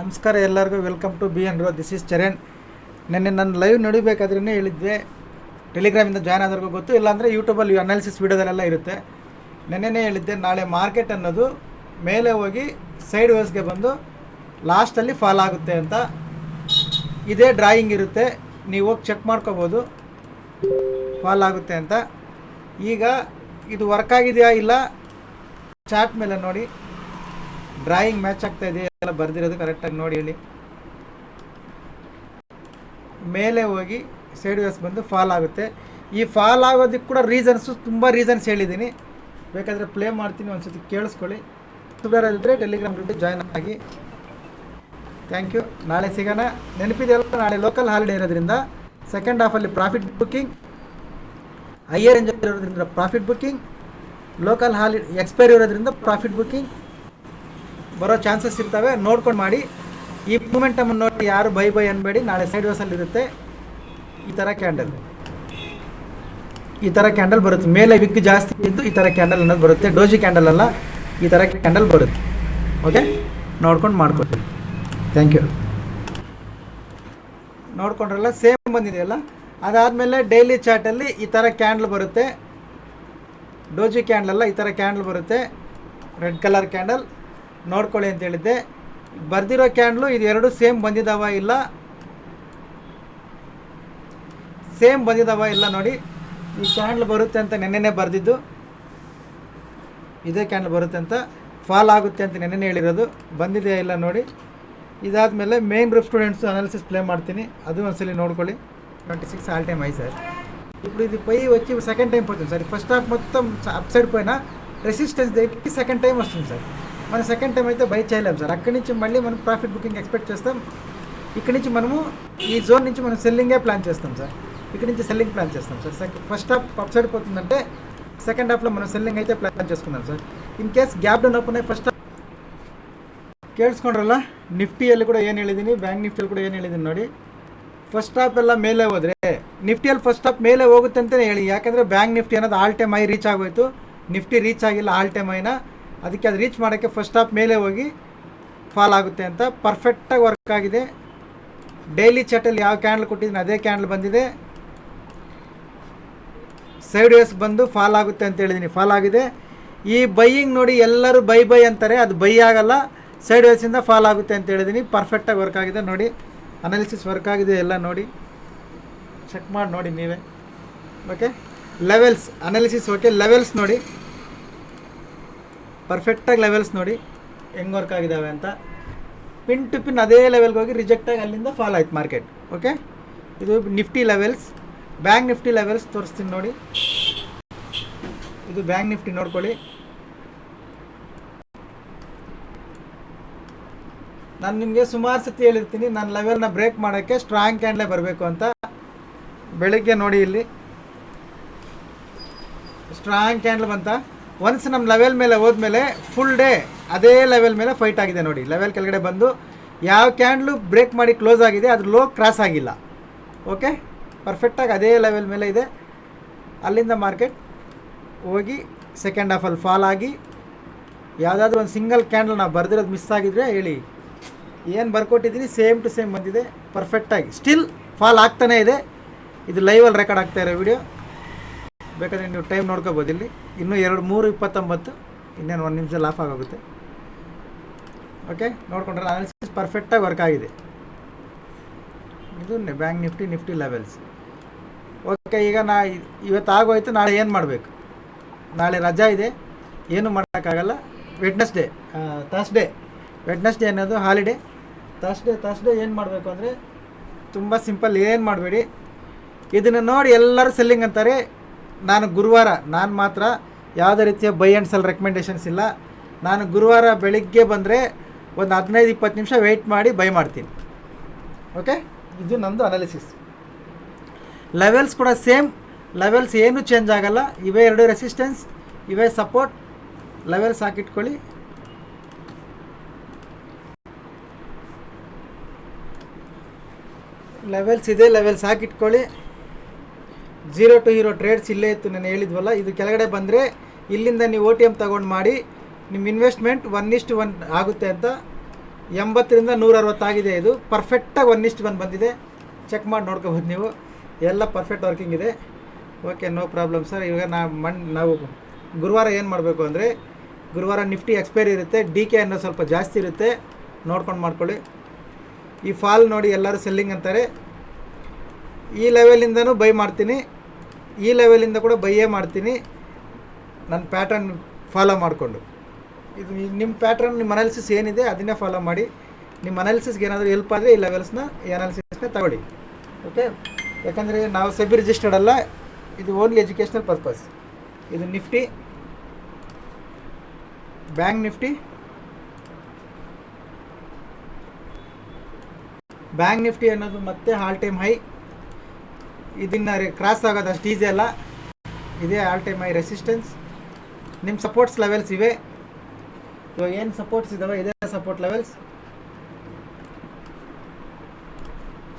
ನಮಸ್ಕಾರ ಎಲ್ಲರಿಗೂ welcome to B N row this is Charan ನೆನ್ನೆ ನನ್ನ ಲೈವ್ ನಡಿಬೇಕಾದ್ರೇ ಹೇಳಿದ್ವಿ. ಟೆಲಿಗ್ರಾಮಿಂದ ಜಾಯ್ನ್ ಆದ್ರಿಗೂ ಗೊತ್ತು. ಇಲ್ಲಾಂದರೆ ಯೂಟ್ಯೂಬಲ್ಲಿ ಅನಾಲಿಸಿಸ್ ವೀಡಿಯೋದಲ್ಲೆಲ್ಲ ಇರುತ್ತೆ. ನೆನ್ನೆನೇ ಹೇಳಿದ್ದೆ, ನಾಳೆ ಮಾರ್ಕೆಟ್ ಅನ್ನೋದು ಮೇಲೆ ಹೋಗಿ ಸೈಡ್ ವೇಸ್ಗೆ ಬಂದು ಲಾಸ್ಟಲ್ಲಿ ಫಾಲ್ ಆಗುತ್ತೆ ಅಂತ. ಇದೇ ಡ್ರಾಯಿಂಗ್ ಇರುತ್ತೆ. ನೀವು ಹೋಗಿ ಚೆಕ್ ಮಾಡ್ಕೋಬೋದು. ಫಾಲ್ ಆಗುತ್ತೆ ಅಂತ. ಈಗ ಇದು ವರ್ಕ್ ಆಗಿದೆಯಾ? ಇಲ್ಲ. ಚಾಟ್ ಮೇಲೆ ನೋಡಿ. ಡ್ರಾಯಿಂಗ್ ಮ್ಯಾಚ್ ಆಗ್ತಾ ಇದೆ, ಎಲ್ಲ ಬರ್ದಿರೋದು ಕರೆಕ್ಟಾಗಿ ನೋಡಿ ಹೇಳಿ. ಮೇಲೆ ಹೋಗಿ ಸೈಡ್ ವೇಸ್ ಬಂದು ಫಾಲ್ ಆಗುತ್ತೆ. ಈ ಫಾಲ್ ಆಗೋದಕ್ಕೆ ಕೂಡ ರೀಸನ್ಸು ತುಂಬ ರೀಸನ್ಸ್ ಹೇಳಿದ್ದೀನಿ. ಬೇಕಾದರೆ ಪ್ಲೇ ಮಾಡ್ತೀನಿ ಒಂದು ಸತಿ ಕೇಳಿಸ್ಕೊಳ್ಳಿ ಇದ್ದರೆ ಟೆಲಿಗ್ರಾಮ್ ಗ್ರೂಪ್ ಜಾಯ್ನ್ ಆಗಿ. ಥ್ಯಾಂಕ್ ಯು ನಾಳೆ ಸಿಗೋಣ. ನೆನಪಿದೆಯಲ್ಲ, ನಾಳೆ ಲೋಕಲ್ ಹಾಲಿಡೇ ಇರೋದ್ರಿಂದ ಸೆಕೆಂಡ್ ಹಾಫಲ್ಲಿ ಪ್ರಾಫಿಟ್ ಬುಕ್ಕಿಂಗ್ ಹೈಯರ್ ಎಂಜಾಯ್ ಇರೋದ್ರಿಂದ ಪ್ರಾಫಿಟ್ ಬುಕ್ಕಿಂಗ್ ಲೋಕಲ್ ಹಾಲಿ ಎಕ್ಸ್ಪೈರಿ ಇರೋದ್ರಿಂದ ಪ್ರಾಫಿಟ್ ಬುಕ್ಕಿಂಗ್ ಬರೋ ಚಾನ್ಸಸ್ ಇರ್ತವೆ, ನೋಡ್ಕೊಂಡು ಮಾಡಿ. ಈ ಮೂಮೆಂಟಮನ್ನು ನೋಡಿ ಯಾರು ಬೈ ಬೈ ಅನ್ಬೇಡಿ, ನಾಳೆ ಸೈಡ್ ವೇಸಲ್ಲಿ ಇರುತ್ತೆ. ಈ ಥರ ಕ್ಯಾಂಡಲ್ ಈ ಥರ ಕ್ಯಾಂಡಲ್ ಬರುತ್ತೆ. ಮೇಲೆ ವಿಕ್ ಜಾಸ್ತಿ ಇದ್ದು ಈ ಥರ ಕ್ಯಾಂಡಲ್ ಅನ್ನೋದು ಬರುತ್ತೆ. ಡೋಜಿ ಕ್ಯಾಂಡಲ್ ಅಲ್ಲ, ಈ ಥರ ಕ್ಯಾಂಡಲ್ ಬರುತ್ತೆ. ಓಕೆ ನೋಡ್ಕೊಂಡು ಮಾಡ್ಕೊಡ್ತೀನಿ ಥ್ಯಾಂಕ್ ಯು ನೋಡ್ಕೊಂಡ್ರಲ್ಲ ಸೇಮ್ ಬಂದಿದೆಯಲ್ಲ? ಅದಾದಮೇಲೆ ಡೈಲಿ ಚಾರ್ಟಲ್ಲಿ ಈ ಥರ ಕ್ಯಾಂಡಲ್ ಬರುತ್ತೆ. ಡೋಜಿ ಕ್ಯಾಂಡಲ್ ಅಲ್ಲ, ಈ ಥರ ಕ್ಯಾಂಡಲ್ ಬರುತ್ತೆ. ರೆಡ್ ಕಲರ್ ಕ್ಯಾಂಡಲ್ ನೋಡ್ಕೊಳ್ಳಿ ಅಂತ ಹೇಳಿದ್ದೆ ಬರ್ದಿರೋ ಕ್ಯಾಂಡ್ಲು ಇದು ಎರಡು ಸೇಮ್ ಬಂದಿದ್ದಾವ ಇಲ್ಲ ಸೇಮ್ ಬಂದಿದ್ದಾವ ಇಲ್ಲ ನೋಡಿ ಈ ಕ್ಯಾಂಡ್ಲ್ ಬರುತ್ತೆ ಅಂತ ನೆನ್ನೆನೇ ಬರೆದಿದ್ದು ಇದೇ ಕ್ಯಾಂಡ್ಲ್ ಬರುತ್ತೆ ಅಂತ ಫಾಲ್ ಆಗುತ್ತೆ ಅಂತ ನೆನ್ನೆನೇ ಹೇಳಿರೋದು ಬಂದಿದೆಯಾ ಇಲ್ಲ ನೋಡಿ ಇದಾದಮೇಲೆ main group students analysis play ಮಾಡ್ತೀನಿ ಅದು ಒಂದ್ಸಲಿ ನೋಡ್ಕೊಳ್ಳಿ ట్వంటీ సిక్స్ ఆల్ టైమ్ అయ్యి సార్ ఇప్పుడు ఇది పోయి వచ్చి సెకండ్ టైం పోతుంది సార్ ఫస్ట్ హాఫ్ మొత్తం అప్ సైడ్ పోయినా రెసిస్టెన్స్ దగ్గరికి సెకండ్ టైం వస్తుంది సార్ మన సెకండ్ టైం అయితే బై చేయలేము సార్ అక్కడి నుంచి మళ్ళీ మనం ప్రాఫిట్ బుకింగ్ ఎక్స్పెక్ట్ చేస్తాం ఇక్కడి నుంచి మనము ఈ జోన్ నుంచి మనం సెల్లింగే ప్లాన్ చేస్తాం సార్ ఇక్కడి నుంచి సెల్లింగ్ ప్లాన్ చేస్తాం sir second first half up side పోతుందంటే second హాఫ్లో మనం సెల్లింగ్ అయితే ప్లాన్ చేసుకుందాం sir in case gap down open ಆಗಿ ಫಸ್ಟ್ ಕೇಳಿಸ್ಕೊಂಡ್ರಲ್ಲ ನಿಫ್ಟಿಯಲ್ಲಿ ಕೂಡ ಏನು ಹೇಳಿದ್ದೀನಿ ಬ್ಯಾಂಕ್ ನಿಫ್ಟಿಯಲ್ಲಿ ಕೂಡ ಏನು ಹೇಳಿದ್ದೀನಿ ನೋಡಿ ಫಸ್ಟ್ ಹಾಫ್ ಎಲ್ಲ ಮೇಲೆ ಹೋದರೆ ನಿಫ್ಟಿಯಲ್ಲಿ ಫಸ್ಟ್ ಹಾಫ್ ಮೇಲೆ ಹೋಗುತ್ತೆ ಅಂತಲೇ ಹೇಳಿ ಯಾಕಂದರೆ ಬ್ಯಾಂಕ್ ನಿಫ್ಟಿ ಅನ್ನೋದು ಆಲ್ ಟೈಮ್ ಐ ರೀಚ್ ಆಗೋಯ್ತು ನಿಫ್ಟಿ ರೀಚ್ ಆಗಿಲ್ಲ ಆಲ್ ಟೈಮ್ ಐನ ಅದಕ್ಕೆ ಅದು ರೀಚ್ ಮಾಡೋಕ್ಕೆ ಫಸ್ಟ್ ಹಾಫ್ ಮೇಲೆ ಹೋಗಿ ಫಾಲ್ ಆಗುತ್ತೆ ಅಂತ ಪರ್ಫೆಕ್ಟಾಗಿ ವರ್ಕ್ ಆಗಿದೆ. ಡೈಲಿ ಚಟಲ್ಲಿ ಯಾವ ಕ್ಯಾಂಡಲ್ ಕೊಟ್ಟಿದ್ದೀನಿ ಅದೇ ಕ್ಯಾಂಡಲ್ ಬಂದಿದೆ. ಸೈಡ್ ವೇಸ್ ಬಂದು ಫಾಲ್ ಆಗುತ್ತೆ ಅಂತ ಹೇಳಿದ್ದೀನಿ ಫಾಲ್ ಆಗಿದೆ. ಈ ಬೈಯಿಂಗ್ ನೋಡಿ ಎಲ್ಲರೂ ಬೈ ಬೈ ಅಂತಾರೆ, ಅದು ಬೈ ಆಗಲ್ಲ ಸೈಡ್ ವೇಸಿಂದ ಫಾಲ್ ಆಗುತ್ತೆ ಅಂತ ಹೇಳಿದ್ದೀನಿ ಪರ್ಫೆಕ್ಟಾಗಿ ವರ್ಕ್ ಆಗಿದೆ ನೋಡಿ. ಅನಾಲಿಸಿಸ್ ವರ್ಕ್ ಆಗಿದೆ ಎಲ್ಲ ನೋಡಿ. ಚೆಕ್ ಮಾಡಿ ನೋಡಿ ನೀವೇ. Okay levels analysis okay levels ನೋಡಿ. ಪರ್ಫೆಕ್ಟಾಗಿ ಲೆವೆಲ್ಸ್ ನೋಡಿ ಹೆಂಗೆ ವರ್ಕ್ ಆಗಿದ್ದಾವೆ ಅಂತ. ಪಿನ್ ಟು ಪಿನ್ ಅದೇ ಲೆವೆಲ್ಗೆ ಹೋಗಿ ರಿಜೆಕ್ಟಾಗಿ ಅಲ್ಲಿಂದ ಫಾಲ್ ಆಯ್ತು ಮಾರ್ಕೆಟ್ ಓಕೆ ಇದು Nifty levels bank Nifty levels ತೋರಿಸ್ತೀನಿ ನೋಡಿ. ಇದು ಬ್ಯಾಂಕ್ ನಿಫ್ಟಿ ನೋಡ್ಕೊಳ್ಳಿ. ನಾನು ನಿಮಗೆ ಸುಮಾರು ಸತಿ ಹೇಳಿರ್ತೀನಿ ನನ್ನ ಲೆವೆಲ್ನ ಬ್ರೇಕ್ ಮಾಡೋಕ್ಕೆ ಸ್ಟ್ರಾಂಗ್ ಕ್ಯಾಂಡ್ಲೇ ಬರಬೇಕು ಅಂತ. ಬೆಳಗ್ಗೆ ನೋಡಿ ಇಲ್ಲಿ. ಸ್ಟ್ರಾಂಗ್ ಕ್ಯಾಂಡ್ಲ್ ಬಂತ? ಒನ್ಸ್ ನಮ್ಮ ಲೆವೆಲ್ ಮೇಲೆ ಹೋದ್ಮೇಲೆ ಫುಲ್ ಡೇ ಅದೇ ಲೆವೆಲ್ ಮೇಲೆ ಫೈಟ್ ಆಗಿದೆ ನೋಡಿ. ಲೆವೆಲ್ ಕೆಳಗಡೆ ಬಂದು ಯಾವ ಕ್ಯಾಂಡ್ಲು ಬ್ರೇಕ್ ಮಾಡಿ ಕ್ಲೋಸ್ ಆಗಿದೆ, ಅದ್ರ ಲೋ ಕ್ರಾಸ್ ಆಗಿಲ್ಲ. ಓಕೆ ಪರ್ಫೆಕ್ಟಾಗಿ ಅದೇ ಲೆವೆಲ್ ಮೇಲೆ ಇದೆ. ಅಲ್ಲಿಂದ ಮಾರ್ಕೆಟ್ ಹೋಗಿ ಸೆಕೆಂಡ್ ಹಾಫಲ್ಲಿ ಫಾಲ್ ಆಗಿ ಯಾವುದಾದ್ರೂ ಒಂದು ಸಿಂಗಲ್ ಕ್ಯಾಂಡಲ್ ನಾವು ಬರ್ದಿರೋದು ಮಿಸ್ ಆಗಿದ್ರೆ ಹೇಳಿ. ಏನು ಬರ್ಕೊಟ್ಟಿದ್ದೀನಿ ಸೇಮ್ ಟು ಸೇಮ್ ಬಂದಿದೆ. ಪರ್ಫೆಕ್ಟಾಗಿ ಸ್ಟಿಲ್ ಫಾಲ್ ಆಗ್ತಾನೆ ಇದೆ. ಇದು ಲೈವಲ್ಲಿ ರೆಕಾರ್ಡ್ ಆಗ್ತಾ ಇರೋ ವಿಡಿಯೋ ಬೇಕಾದರೆ ನೀವು ಟೈಮ್ ನೋಡ್ಕೋಬೋದು. ಇಲ್ಲಿ ಇನ್ನೂ ಎರಡು ಮೂರು ಇಪ್ಪತ್ತೊಂಬತ್ತು, ಇನ್ನೇನು ಒಂದು ನಿಮಿಷ ಆಫ್ ಆಗೋಗುತ್ತೆ. ಓಕೆ ನೋಡ್ಕೊಂಡ್ರೆ ಅನಾಲಿಸಿಸ್ ಪರ್ಫೆಕ್ಟಾಗಿ ವರ್ಕ್ ಆಗಿದೆ. ಇದು bank Nifty Nifty levels okay ಈಗ ನಾ ಇವತ್ತು ಆಗೋಯ್ತು, ನಾಳೆ ಏನು ಮಾಡಬೇಕು? ನಾಳೆ ರಜಾ ಇದೆ. ಏನು ಮಾಡೋಕ್ಕಾಗಲ್ಲ. ವೆಡ್ನೆಸ್ಡೇ ಥರ್ಸ್ಡೇ ವೆಡ್ನೆಸ್ಡೇ ಅನ್ನೋದು ಹಾಲಿಡೇ ಥರ್ಸ್ಡೇ ಥರ್ಸ್ಡೇ ಏನು ಮಾಡಬೇಕು ಅಂದರೆ ತುಂಬ ಸಿಂಪಲ್ ಏನು ಮಾಡಬೇಡಿ? ಇದನ್ನು ನೋಡಿ ಎಲ್ಲರೂ ಸೆಲ್ಲಿಂಗ್ ಅಂತಾರೆ. ನಾನು ಗುರುವಾರ, ನಾನು ಮಾತ್ರ ಯಾವುದೇ ರೀತಿಯ ಬೈ ಆ್ಯಂಡ್ ಸೆಲ್ ರೆಕಮೆಂಡೇಷನ್ಸ್ ಇಲ್ಲ. ನಾನು ಗುರುವಾರ ಬೆಳಿಗ್ಗೆ ಬಂದರೆ ಒಂದು ಹದಿನೈದು, ಇಪ್ಪತ್ತು ನಿಮಿಷ ವೆಯ್ಟ್ ಮಾಡಿ ಬೈ ಮಾಡ್ತೀನಿ. ಓಕೆ? ಇದು ನಂದು ಅನಾಲಿಸಿಸ್ ಲೆವೆಲ್ಸ್ ಕೂಡ ಸೇಮ್. ಲೆವೆಲ್ಸ್ ಏನೂ ಚೇಂಜ್ ಆಗಲ್ಲ. ಇವೇ ಎರಡು ರೆಸಿಸ್ಟೆನ್ಸ್ ಇವೇ ಸಪೋರ್ಟ್ ಲೆವೆಲ್ಸ್ ಹಾಕಿಟ್ಕೊಳ್ಳಿ. ಲೆವೆಲ್ಸ್ ಇದೆ ಲೆವೆಲ್ಸ್ ಹಾಕಿಟ್ಕೊಳ್ಳಿ. ಝೀರೋ ಟು ಹೀರೋ ಟ್ರೇಡ್ಸ್ ಇಲ್ಲೇ ಇತ್ತು ನಾನು ಹೇಳಿದ್ವಲ್ಲ, ಇದು ಕೆಳಗಡೆ ಬಂದರೆ ಇಲ್ಲಿಂದ ನೀವು ಓ ಟಿ ಎಂ ತಗೊಂಡು ಮಾಡಿ, ನಿಮ್ಮ ಇನ್ವೆಸ್ಟ್ಮೆಂಟ್ ಒನ್ ಇಷ್ಟು ಒನ್ ಆಗುತ್ತೆ ಅಂತ. ಎಂಬತ್ತರಿಂದ ನೂರ ಅರವತ್ತಾಗಿದೆ ಇದು. ಪರ್ಫೆಕ್ಟಾಗಿ ಒನ್ ಇಷ್ಟು ಒನ್ ಬಂದಿದೆ. ಚೆಕ್ ಮಾಡಿ ನೋಡ್ಕೋಬೋದು ನೀವು. ಎಲ್ಲ ಪರ್ಫೆಕ್ಟ್ ವರ್ಕಿಂಗ್ ಇದೆ. ಓಕೆ ನೋ ಪ್ರಾಬ್ಲಮ್ ಸರ್ ಇವಾಗ ನಾವು ಮಣ್, ನಾವು ಗುರುವಾರ ಏನು ಮಾಡಬೇಕು ಅಂದರೆ, ಗುರುವಾರ ನಿಫ್ಟಿ ಎಕ್ಸ್ಪೈರಿ ಇರುತ್ತೆ. ಡಿ ಕೆ ಅನ್ನೋ ಸ್ವಲ್ಪ ಜಾಸ್ತಿ ಇರುತ್ತೆ. ನೋಡ್ಕೊಂಡು ಮಾಡ್ಕೊಳ್ಳಿ. ಈ ಫಾಲ್ ನೋಡಿ ಎಲ್ಲರೂ ಸೆಲ್ಲಿಂಗ್ ಅಂತಾರೆ. ಈ ಲೆವೆಲಿಂದನೂ ಬೈ ಮಾಡ್ತೀನಿ. ಈ ಲೆವೆಲಿಂದ ಕೂಡ ಬೈಯೇ ಮಾಡ್ತೀನಿ. ನನ್ನ ಪ್ಯಾಟ್ರನ್ ಫಾಲೋ ಮಾಡಿಕೊಂಡು. ಇದು ನಿಮ್ಮ ಪ್ಯಾಟ್ರನ್ ನಿಮ್ಮ ಅನಾಲಿಸಿಸ್ ಏನಿದೆ ಅದನ್ನೇ ಫಾಲೋ ಮಾಡಿ. ನಿಮ್ಮ ಅನಾಲಿಸಿಸ್ಗೆ ಏನಾದರೂ ಹೆಲ್ಪ್ ಆದರೆ ಈ ಲೆವೆಲ್ಸ್ನ ಈ ಅನಾಲಿಸಿಸ್ನ ತಗೊಳ್ಳಿ. ಓಕೆ ಯಾಕಂದರೆ ನಾವು ಸೆಬಿ ರಿಜಿಸ್ಟರ್ಡ್ ಅಲ್ಲ, ಇದು ಓನ್ಲಿ ಎಜುಕೇಷ್ನಲ್ ಪರ್ಪಸ್ ಇದು ನಿಫ್ಟಿ ಬ್ಯಾಂಕ್ ನಿಫ್ಟಿ ಬ್ಯಾಂಕ್ ನಿಫ್ಟಿ ಅನ್ನೋದು ಮತ್ತೆ ಹಾಲ್ ಟೈಮ್ ಹೈ ಇದನ್ನು ಕ್ರಾಸ್ ಆಗೋದು ಅಷ್ಟು ಈಸಿ ಅಲ್ಲ. ಇದೇ ಆಲ್ ಟೈಮ್ ಐ ರೆಸಿಸ್ಟೆನ್ಸ್ ನಿಮ್ಮ ಸಪೋರ್ಟ್ಸ್ ಲೆವೆಲ್ಸ್ ಇವೆ. ಇವಾಗ ಏನು ಸಪೋರ್ಟ್ಸ್ ಇದ್ದಾವೆ ಇದೇ ಸಪೋರ್ಟ್ ಲೆವೆಲ್ಸ್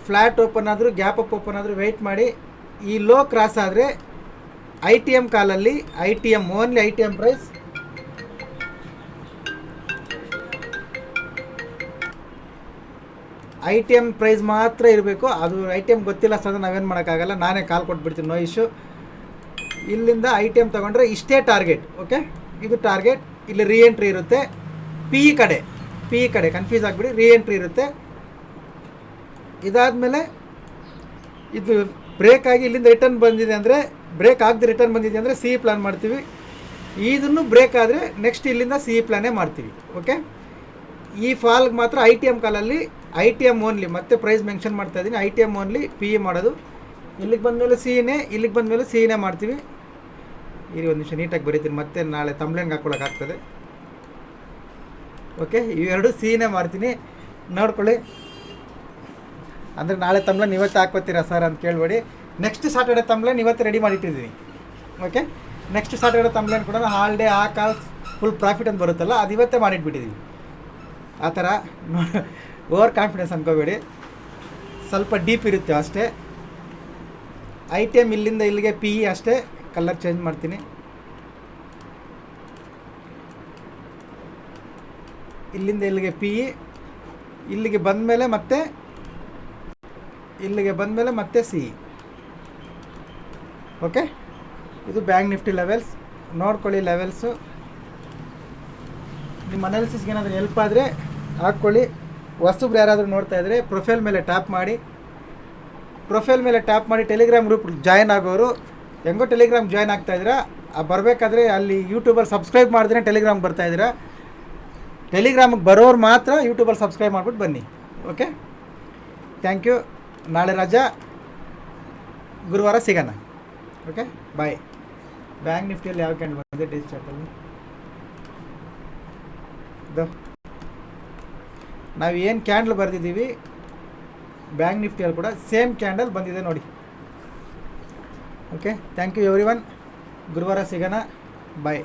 ಫ್ಲ್ಯಾಟ್ ಓಪನ್ ಆದರೂ ಗ್ಯಾಪ್ ಅಪ್ ಓಪನ್ ಆದರೂ ವೆಯ್ಟ್ ಮಾಡಿ. ಈ ಲೋ ಕ್ರಾಸ್ ಆದರೆ ಐ ಟಿ ಎಂ ಕಾಲಲ್ಲಿ I T M only I T M price I T M price ಮಾತ್ರ ಇರಬೇಕು. ಅದು ಐ ಟಿ ಎಂ ಗೊತ್ತಿಲ್ಲ ಸರ್ ನಾವೇನು ಮಾಡೋಕ್ಕಾಗಲ್ಲ. ನಾನೇ ಕಾಲ್ ಕೊಟ್ಬಿಡ್ತೀನಿ, ನೋ ಇಶ್ಯೂ. ಇಲ್ಲಿಂದ ಐ ಟಿ ಎಂ ತೊಗೊಂಡ್ರೆ ಇಷ್ಟೇ ಟಾರ್ಗೆಟ್, ಓಕೆ? ಇದು ಟಾರ್ಗೆಟ್. ಇಲ್ಲಿ ರೀಎಂಟ್ರಿ ಇರುತ್ತೆ. ಪಿ ಇ ಕಡೆ ಪಿ ಇ ಕಡೆ ಕನ್ಫ್ಯೂಸ್ ಆಗಿಬಿಡಿ. ರೀ ಎಂಟ್ರಿ ಇರುತ್ತೆ. ಇದಾದಮೇಲೆ ಇದು ಬ್ರೇಕ್ ಆಗಿ ಇಲ್ಲಿಂದ ರಿಟರ್ನ್ ಬಂದಿದೆ ಅಂದರೆ ಬ್ರೇಕ್ ಆಗದೆ ರಿಟರ್ನ್ ಬಂದಿದೆ ಅಂದರೆ ಸಿ ಪ್ಲಾನ್ ಮಾಡ್ತೀವಿ. ಇದನ್ನು ಬ್ರೇಕ್ ಆದರೆ ನೆಕ್ಸ್ಟ್ ಇಲ್ಲಿಂದ ಸಿ ಪ್ಲಾನೇ ಮಾಡ್ತೀವಿ, ಓಕೆ? ಈ ಫಾಲ್ಗೆ ಮಾತ್ರ ಐ ಟಿ ಎಂ ಕಾಲಲ್ಲಿ ಐ ಟಿ ಎಂ ಓನ್ಲಿ ಮತ್ತೆ ಪ್ರೈಸ್ ಮೆನ್ಷನ್ ಮಾಡ್ತಾ ಇದ್ದೀನಿ. I T M only P E ಮಾಡೋದು. ಇಲ್ಲಿಗೆ ಬಂದಮೇಲೆ ಸಿನೇ ಇಲ್ಲಿಗೆ ಬಂದಮೇಲೆ ಸಿನೇ ಮಾಡ್ತೀವಿ. ಇಲ್ಲಿ ಒಂದು ನಿಮಿಷ ನೀಟಾಗಿ ಬರೀತೀನಿ. ಮತ್ತೆ ನಾಳೆ ತಮ್ಲೇನ್ಗೆ ಹಾಕ್ಕೊಳಕ್ಕಾಗ್ತದೆ ಓಕೆ ಇವೆರಡು ಸಿನೇ ಮಾಡ್ತೀನಿ. ನೋಡ್ಕೊಳ್ಳಿ. ಅಂದರೆ ನಾಳೆ ತಮ್ಲನ್ ಇವತ್ತು ಹಾಕ್ಕೋತೀರಾ ಸರ್ ಅಂತ ಕೇಳಬೇಡಿ. ನೆಕ್ಸ್ಟ್ ಸಾಟರ್ಡೆ ತಂಬ್ಲೆನ್ ಇವತ್ತು ರೆಡಿ ಮಾಡಿಟ್ಟಿದ್ದೀನಿ. ಓಕೆ ನೆಕ್ಸ್ಟ್ ಸಾಟರ್ಡೆ ತಂಬ್ಲೆನ್ ಕೂಡ ಹಾಲ್ಡೇ ಆ ಕಾಲ್ ಫುಲ್ ಪ್ರಾಫಿಟ್ ಅಂತ ಬರುತ್ತಲ್ಲ, ಅದು ಇವತ್ತೇ ಮಾಡಿಟ್ಬಿಟ್ಟಿದ್ದೀನಿ ಆ ಥರ. ಓವರ್ ಕಾನ್ಫಿಡೆನ್ಸ್ ಅನ್ಕೋಬೇಡಿ. ಸ್ವಲ್ಪ ಡೀಪ್ ಇರುತ್ತೆ ಅಷ್ಟೇ. ಐ ಟಿ ಎಂ ಇಲ್ಲಿಂದ ಇಲ್ಲಿಗೆ ಪಿ ಇ ಅಷ್ಟೇ. ಕಲರ್ ಚೇಂಜ್ ಮಾಡ್ತೀನಿ. ಇಲ್ಲಿಂದ ಇಲ್ಲಿಗೆ ಪಿ ಇ ಇಲ್ಲಿಗೆ ಬಂದಮೇಲೆ ಮತ್ತೆ ಇಲ್ಲಿಗೆ ಬಂದಮೇಲೆ ಮತ್ತೆ ಸಿ ಓಕೆ ಇದು ಬ್ಯಾಂಕ್ ನಿಫ್ಟಿ ಲೆವೆಲ್ಸ್ ನೋಡ್ಕೊಳ್ಳಿ ಲೆವೆಲ್ಸು ನಿಮ್ಮ ಅನಾಲಿಸಿಸ್ಗೆ ಏನಾದರೂ ಹೆಲ್ಪ್ ಆದರೆ ಹಾಕ್ಕೊಳ್ಳಿ. ಹೊಸಬ್ರು ಯಾರಾದರೂ ನೋಡ್ತಾ ಇದ್ದರೆ ಪ್ರೊಫೈಲ್ ಮೇಲೆ ಟ್ಯಾಪ್ ಮಾಡಿ, ಪ್ರೊಫೈಲ್ ಮೇಲೆ ಟ್ಯಾಪ್ ಮಾಡಿ ಟೆಲಿಗ್ರಾಮ್ ಗ್ರೂಪ್ ಜಾಯ್ನ್ ಆಗೋರು. ಹೆಂಗೋ ಟೆಲಿಗ್ರಾಮ್ ಜಾಯ್ನ್ ಆಗ್ತಾ ಆ ಬರಬೇಕಾದ್ರೆ ಅಲ್ಲಿ ಯೂಟ್ಯೂಬರ್ ಸಬ್ಸ್ಕ್ರೈಬ್ ಮಾಡಿದ್ರೆ ಟೆಲಿಗ್ರಾಮ್ ಬರ್ತಾ ಇದ್ದೀರಾ. ಟೆಲಿಗ್ರಾಮಿಗೆ ಬರೋರು ಮಾತ್ರ ಯೂಟ್ಯೂಬಲ್ಲಿ ಸಬ್ಸ್ಕ್ರೈಬ್ ಮಾಡಿಬಿಟ್ಟು ಬನ್ನಿ. ಓಕೆ? ಥ್ಯಾಂಕ್ ಯು ನಾಳೆ ರಜಾ. ಗುರುವಾರ ಸಿಗೋಣ. ಓಕೆ? ಬಾಯ್ ಬ್ಯಾಂಕ್ ನಿಫ್ಟಿಯಲ್ಲಿ ಯಾವ ಕ್ಯಾಂಡ್ ಬಂದಿದೆ? ಡಿಜಿಟಲ್ ಚಾರ್ಟಲ್ಲಿ ನಾವು ಏನು ಕ್ಯಾಂಡಲ್ ಬರೆದಿದ್ದೀವಿ ಬ್ಯಾಂಕ್ ನಿಫ್ಟಿಯಲ್ಲಿ ಕೂಡ ಸೇಮ್ ಕ್ಯಾಂಡಲ್ ಬಂದಿದೆ ನೋಡಿ. Okay thank you everyone ಗುರುವಾರ ಸಿಗೋಣ. ಬಾಯ್